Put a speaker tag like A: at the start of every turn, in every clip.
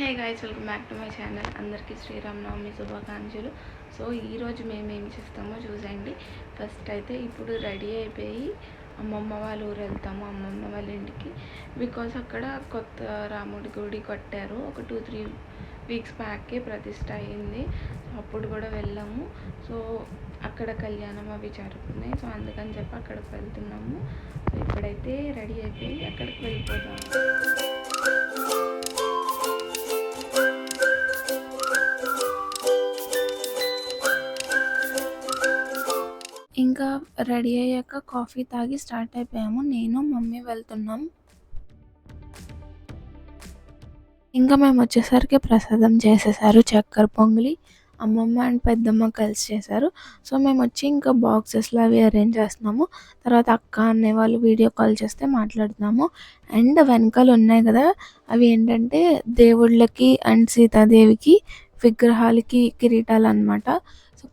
A: Hey guys welcome back to my channel అందరికీ శ్రీరామనవమి శుభాకాంక్షలు. So ఈరోజు మేము ఏం చేస్తామో చూసేయండి. ఫస్ట్ అయితే ఇప్పుడు రెడీ అయిపోయి అమ్మమ్మ వాళ్ళ ఊరు వెళ్తాము అమ్మమ్మ వాళ్ళ ఇంటికి. బికాస్ అక్కడ కొత్త రాముడి గుడి కట్టారు. ఒక టూ త్రీ వీక్స్ బ్యాక్కే ప్రతిష్ట అయింది. అప్పుడు కూడా వెళ్ళాము. సో అక్కడ కళ్యాణం అవి జరుగుతున్నాయి. సో అందుకని చెప్పి అక్కడికి వెళ్తున్నాము. సో ఇప్పుడైతే రెడీ అయిపోయి అక్కడికి వెళ్ళిపోతాము ఇంకా రెడీ అయ్యాక కాఫీ తాగి స్టార్ట్ అయిపోయాము. నేను మమ్మీ వెళ్తున్నాం. ఇంకా మేము వచ్చేసరికి ప్రసాదం చేసేసారు చక్కెర పొంగలి అమ్మమ్మ అండ్ పెద్దమ్మ కలిసి చేశారు. సో మేము వచ్చి ఇంకా బాక్సెస్లో అవి అరేంజ్ చేస్తున్నాము. తర్వాత అక్క అనే వాళ్ళు వీడియో కాల్ చేస్తే మాట్లాడుతున్నాము. అండ్ వెనకాల ఉన్నాయి కదా అవి ఏంటంటే దేవుళ్ళకి అండ్ సీతాదేవికి విగ్రహాలకి కిరీటాలు అనమాట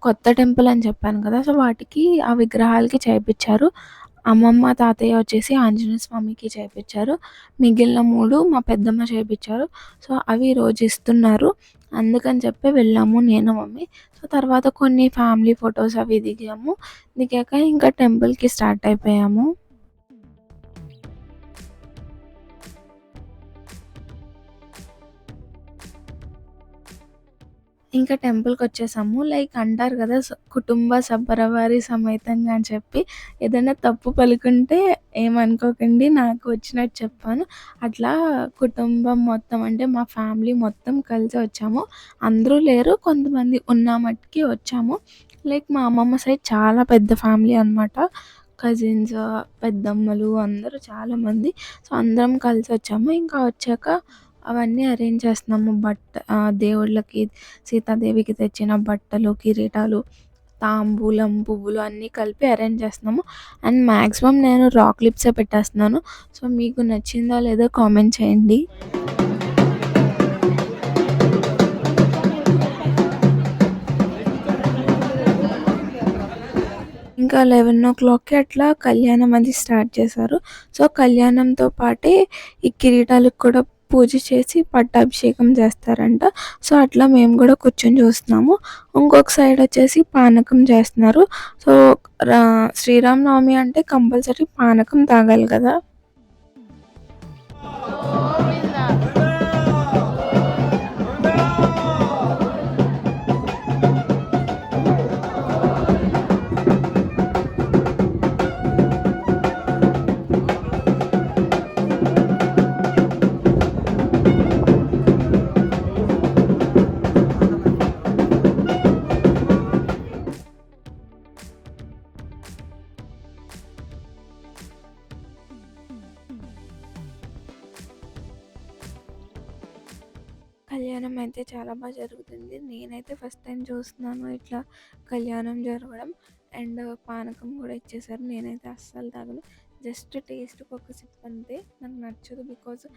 A: కొత్త టెంపుల్ అని చెప్పాను కదా సో వాటికి ఆ విగ్రహాలకి చేయించారు అమ్మమ్మ తాతయ్య వచ్చేసి ఆంజనేయ స్వామికి చేయించారు మిగిలిన మూడు మా పెద్దమ్మ చేయించారు సో అవి రోజు ఇస్తున్నారు. అందుకని చెప్పి వెళ్ళాము నేను మమ్మీ. సో తర్వాత కొన్ని ఫ్యామిలీ ఫొటోస్ అవి దిగాము. దిగాక ఇంకా టెంపుల్కి స్టార్ట్ అయిపోయాము. ఇంకా టెంపుల్కి వచ్చేసాము. లైక్ అంటారు కదా స- కుటుంబ సబ్బరవారి సమేతంగా అని చెప్పి. ఏదైనా తప్పు పలుకుంటే ఏమనుకోకండి నాకు వచ్చినట్టు చెప్పాను. అట్లా కుటుంబం మొత్తం అంటే మా ఫ్యామిలీ మొత్తం కలిసి వచ్చాము. అందరూ లేరు కొంతమంది ఉన్న మట్టుకి వచ్చాము. లైక్ మా అమ్మమ్మ సైడ్ చాలా పెద్ద ఫ్యామిలీ అనమాట కజిన్స్ పెద్దమ్మలు అందరూ చాలామంది సో అందరం కలిసి వచ్చాము. ఇంకా వచ్చాక అవన్నీ అరేంజ్ చేస్తున్నాము. బట్ట దేవుళ్ళకి సీతాదేవికి తెచ్చిన బట్టలు కిరీటాలు తాంబూలం పువ్వులు అన్నీ కలిపి అరేంజ్ చేస్తున్నాము. అండ్ మ్యాక్సిమం నేను రాక్ లిప్సే పెట్టేస్తున్నాను. సో మీకు నచ్చిందో లేదో కామెంట్ చేయండి. ఇంకా లెవెన్ ఓ క్లాక్కి అట్లా కళ్యాణం అది స్టార్ట్ చేశారు. సో కళ్యాణంతో పాటే ఈ కిరీటాలకు కూడా పూజ చేసి పట్టాభిషేకం చేస్తారంట. సో అట్లా మేము కూడా కూర్చొని చూస్తున్నాము. ఇంకొక సైడ్ వచ్చేసి పానకం చేస్తున్నారు. సో రా శ్రీరామనవమి అంటే కంపల్సరీ పానకం తాగాలి కదా. కళ్యాణం అయితే చాలా బాగా జరుగుతుంది. నేనైతే ఫస్ట్ టైం చూస్తున్నాను ఇట్లా కళ్యాణం జరగడం. అండ్ పానకం కూడా ఇచ్చేసారు. నేనైతే అస్సలు తాగను. జస్ట్ టేస్ట్కి ఒక సిప్ అంతే. నాకు నచ్చదు బికాజ్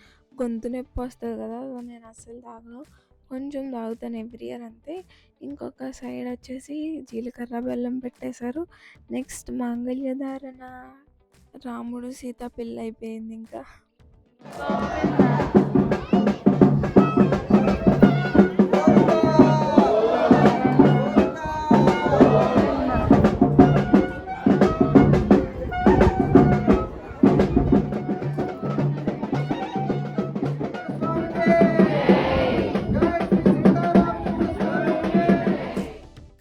A: గొంతు నొప్పి వస్తుంది కదా సో నేను అస్సలు తాగను. కొంచెం తాగుతాను ఎవ్రీ ఇయర్ అంతే. ఇంకొక సైడ్ వచ్చేసి జీలకర్ర బెల్లం పెట్టేశారు. నెక్స్ట్ మాంగళ్యధారణ. రాముడు సీత పెళ్ళి అయిపోయింది ఇంకా.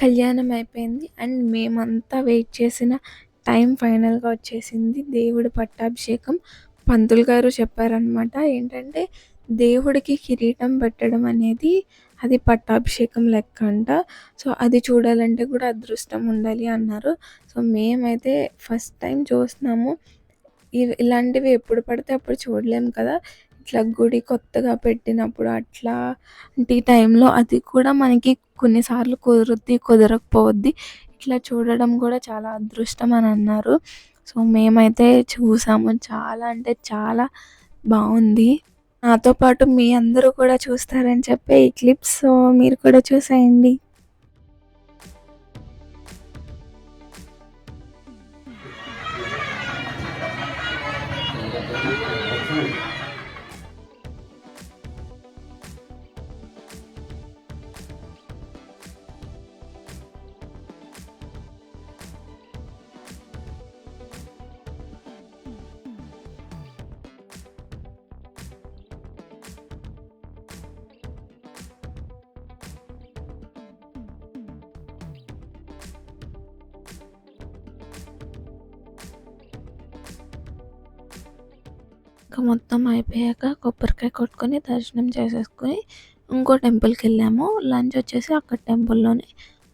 A: కళ్యాణం అయిపోయింది అండ్ మేమంతా వెయిట్ చేసిన టైం ఫైనల్గా వచ్చేసింది. దేవుడి పట్టాభిషేకం. పంతులు గారు చెప్పారనమాట ఏంటంటే దేవుడికి కిరీటం పెట్టడం అనేది అది పట్టాభిషేకం లెక్క అంట. సో అది చూడాలంటే కూడా అదృష్టం ఉండాలి అన్నారు. సో మేమైతే ఫస్ట్ టైం చూస్తున్నాము. ఇవి ఇలాంటివి ఎప్పుడు పడితే అప్పుడు చూడలేము కదా. ఇట్లా గుడి కొత్తగా పెట్టినప్పుడు అట్లా టైంలో అది కూడా మనకి కొన్నిసార్లు కుదురుద్ది కుదరకపోవద్ది. ఇట్లా చూడడం కూడా చాలా అదృష్టం అని అన్నారు. సో మేమైతే చూసాము. చాలా అంటే చాలా బాగుంది. నాతో పాటు మీ అందరూ కూడా చూస్తారని చెప్పి ఈ క్లిప్స్ సో మీరు కూడా చూసేయండి. ఇంకా మొత్తం అయిపోయాక కొబ్బరికాయ కొట్టుకొని దర్శనం చేసేసుకొని ఇంకో టెంపుల్కి వెళ్ళాము. లంచ్ వచ్చేసి అక్కడ టెంపుల్లోనే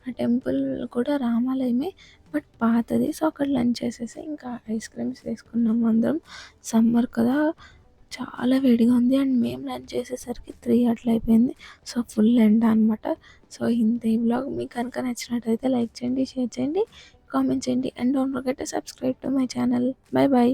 A: ఆ టెంపుల్ కూడా రామాలయమే బట్ పాతది. సో అక్కడ లంచ్ చేసేసి ఇంకా ఐస్ క్రీమ్స్ వేసుకున్నాము అందరం. సమ్మర్ కదా. చాలా వేడిగా ఉంది అండ్ మేము లంచ్ చేసేసరికి త్రీ అట్లా అయిపోయింది. సో ఫుల్ ఎండ అనమాట సో ఇంత ఈ బ్లాగ్ మీకు కనుక నచ్చినట్టయితే లైక్ చేయండి షేర్ చేయండి కామెంట్ చేయండి and don't forget subscribe to my channel bye bye